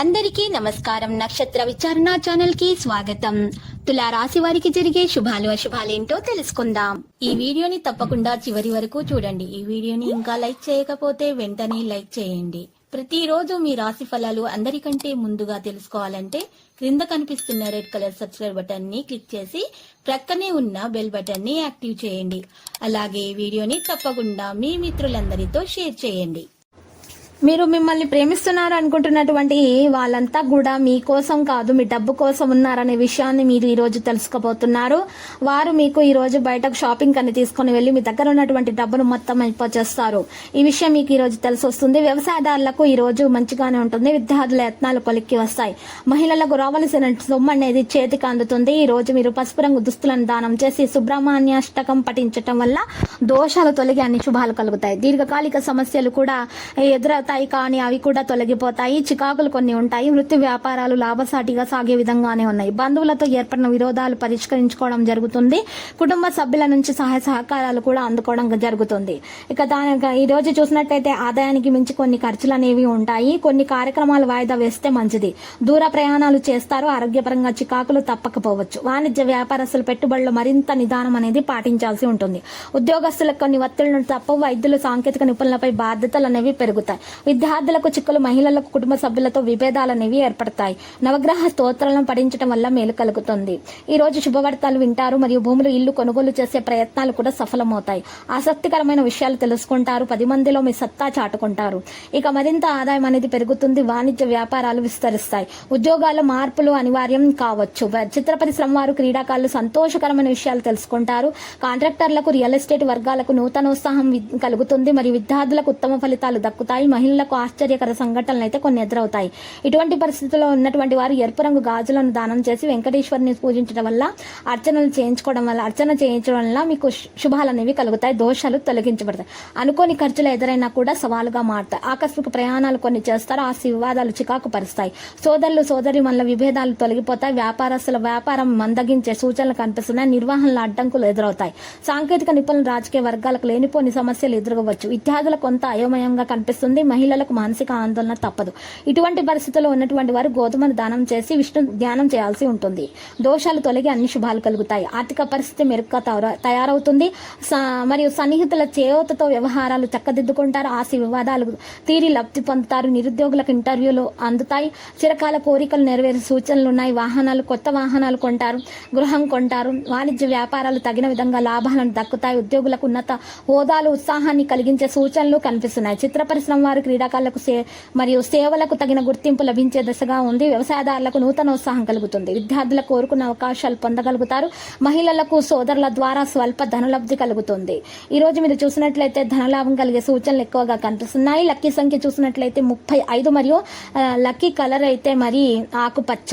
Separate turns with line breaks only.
అందరికీ నమస్కారం. నక్షత్ర విచారణ ఛానల్కి స్వాగతం. తులా రాశి వారికి జరిగే శుభాలు అశుభాలేంటో తెలుసుకుందాం. ఈ వీడియోని తప్పకుండా చివరి వరకు చూడండి. ఈ వీడియోని ఇంకా లైక్ చేయకపోతే వెంటనే లైక్ చేయండి. ప్రతిరోజు మీ రాశి ఫలాలు అందరికంటే ముందుగా తెలుసుకోవాలంటే క్రింద కనిపిస్తున్న రెడ్ కలర్ సబ్స్క్రైబ్ బటన్ని క్లిక్ చేసి ప్రక్కనే ఉన్న బెల్ బటన్ని యాక్టివ్ చేయండి. అలాగే ఈ వీడియోని తప్పకుండా మీ మిత్రులందరితో షేర్ చేయండి. మీరు మిమ్మల్ని ప్రేమిస్తున్నారు అనుకుంటున్నటువంటి వాళ్ళంతా కూడా మీకోసం కాదు మీ డబ్బు కోసం ఉన్నారనే విషయాన్ని మీరు ఈరోజు తెలుసుకోబోతున్నారు. వారు మీకు ఈరోజు బయటకు షాపింగ్ అని తీసుకుని వెళ్ళి మీ దగ్గర ఉన్నటువంటి డబ్బును మొత్తం చేస్తారు ఈ విషయం మీకు ఈరోజు తెలిసి వస్తుంది. వ్యవసాయదారులకు ఈరోజు మంచిగానే ఉంటుంది. విద్యార్థుల యత్నాలు కొలిక్కి వస్తాయి. మహిళలకు రావలసిన సొమ్ము అనేది చేతికి అందుతుంది. ఈ రోజు మీరు పసుపు రంగు దుస్తులను దానం చేసి సుబ్రహ్మణ్యాష్టకం పఠించటం వల్ల దోషాలు తొలగి అన్ని శుభాలు కలుగుతాయి. దీర్ఘకాలిక సమస్యలు కూడా ఎదురవుతాయి. కానీ అవి కూడా తొలగిపోతాయి. చికాకులు కొన్ని ఉంటాయి. వృత్తి వ్యాపారాలు లాభసాటిగా సాగే విధంగానే ఉన్నాయి. బంధువులతో ఏర్పడిన విరోధాలు పరిష్కరించుకోవడం జరుగుతుంది. కుటుంబ సభ్యుల నుంచి సహాయ సహకారాలు కూడా అందుకోవడం జరుగుతుంది. ఇక దాని ఈ రోజు చూసినట్టయితే ఆదాయానికి మించి కొన్ని ఖర్చులు అనేవి ఉంటాయి. కొన్ని కార్యక్రమాలు వాయిదా వేస్తే మంచిది. దూర ప్రయాణాలు చేస్తారు. ఆరోగ్యపరంగా చికాకులు తప్పకపోవచ్చు. వాణిజ్య వ్యాపారస్తులు పెట్టుబడులు మరింత నిదానం అనేది పాటించాల్సి ఉంటుంది. ఉద్యోగస్తులకు కొన్ని ఒత్తిళ్ళను తప్ప వైద్యులు సాంకేతిక నిపుణులపై బాధ్యతలు అనేవి పెరుగుతాయి. విద్యార్థులకు చిక్కులు మహిళలకు కుటుంబ సభ్యులతో విభేదాలు అనేవి ఏర్పడతాయి. నవగ్రహ స్తోత్రాలను పఠించడం వల్ల మేలు కలుగుతుంది. ఈ రోజు శుభవార్తలు వింటారు మరియు భూములు ఇల్లు కొనుగోలు చేసే ప్రయత్నాలు కూడా సఫలమవుతాయి. ఆసక్తికరమైన విషయాలు తెలుసుకుంటారు. పది మందిలో మీ సత్తా చాటుకుంటారు. ఇక మరింత ఆదాయం అనేది పెరుగుతుంది. వాణిజ్య వ్యాపారాలు విస్తరిస్తాయి. ఉద్యోగాల మార్పులు అనివార్యం కావచ్చు. చిత్ర పరిశ్రమ వారు క్రీడాకారులు సంతోషకరమైన విషయాలు తెలుసుకుంటారు. కాంట్రాక్టర్లకు రియల్ ఎస్టేట్ వర్గాలకు నూతనోత్సాహం కలుగుతుంది. మరియు విద్యార్థులకు ఉత్తమ ఫలితాలు దక్కుతాయి. మహిళలకు ఆశ్చర్యకర సంఘటనలు అయితే కొన్ని ఎదురవుతాయి. ఇటువంటి పరిస్థితుల్లో ఉన్నటువంటి వారు ఎరుపు రంగు గాజులను దానం చేసి వెంకటేశ్వరిని పూజించడం వల్ల అర్చనలు చేయించుకోవడం వల్ల అర్చన చేయించడం వల్ల మీకు శుభాలు అనేవి కలుగుతాయి దోషాలు తొలగించబడతాయి. అనుకోని ఖర్చులు ఎదురైనా కూడా సవాలుగా మారుతాయి. ఆకస్మిక ప్రయాణాలు కొన్ని చేస్తారు ఆ వివాదాలు చికాకు పరుస్తాయి. సోదరులు సోదరి మనల విభేదాలు తొలగిపోతాయి వ్యాపారస్తుల వ్యాపారం మందగించే సూచనలు కనిపిస్తున్నాయి నిర్వహణలో అడ్డంకులు ఎదురవుతాయి. సాంకేతిక నిపుణులు రాజకీయ వర్గాలకు లేనిపోని సమస్యలు ఎదురవచ్చు విద్యార్థులకు కొంత అయోమయంగా కనిపిస్తుంది మహిళలకు మానసిక ఆందోళన తప్పదు. ఇటువంటి పరిస్థితుల్లో ఉన్నటువంటి వారు గోధుమను దానం చేసి విష్ణు ధ్యానం చేయాల్సి ఉంటుంది. దోషాలు తొలగి అన్ని శుభాలు కలుగుతాయి. ఆర్థిక పరిస్థితి మెరుగ్గా తయారవుతుంది. స- మరియు సన్నిహితుల చేయూతతో వ్యవహారాలు చక్కదిద్దుకుంటారు. ఆశ వివాదాలు తీరి లబ్ధి పొందుతారు. నిరుద్యోగులకు ఇంటర్వ్యూలు అందుతాయి. చిరకాల కోరికలు నెరవేరే సూచనలు ఉన్నాయి. వాహనాలు కొత్త వాహనాలు కొంటారు. గృహం కొంటారు. వాణిజ్య వ్యాపారాలు తగిన విధంగా లాభాలను దక్కుతాయి. ఉద్యోగులకు ఉన్నత హోదాలు ఉత్సాహాన్ని కలిగించే సూచనలు కనిపిస్తున్నాయి. చిత్ర పరిశ్రమ వారు క్రీడాకారులకు సే మరియు సేవలకు తగిన గుర్తింపు లభించే దశగా ఉంది. వ్యవసాయదారులకు నూతన ఉత్సాహం కలుగుతుంది. విద్యార్థులకు కోరుకున్న అవకాశాలు పొందగలుగుతారు. మహిళలకు సోదరుల ద్వారా స్వల్ప ధనలబ్ధి కలుగుతుంది. ఈ రోజు మీరు చూసినట్లయితే ధనలాభం కలిగే సూచనలు ఎక్కువగా కనిపిస్తున్నాయి. లక్కీ సంఖ్య చూసినట్లయితే ముప్పై ఐదు మరియు లక్కీ కలర్ అయితే మరి ఆకుపచ్చ.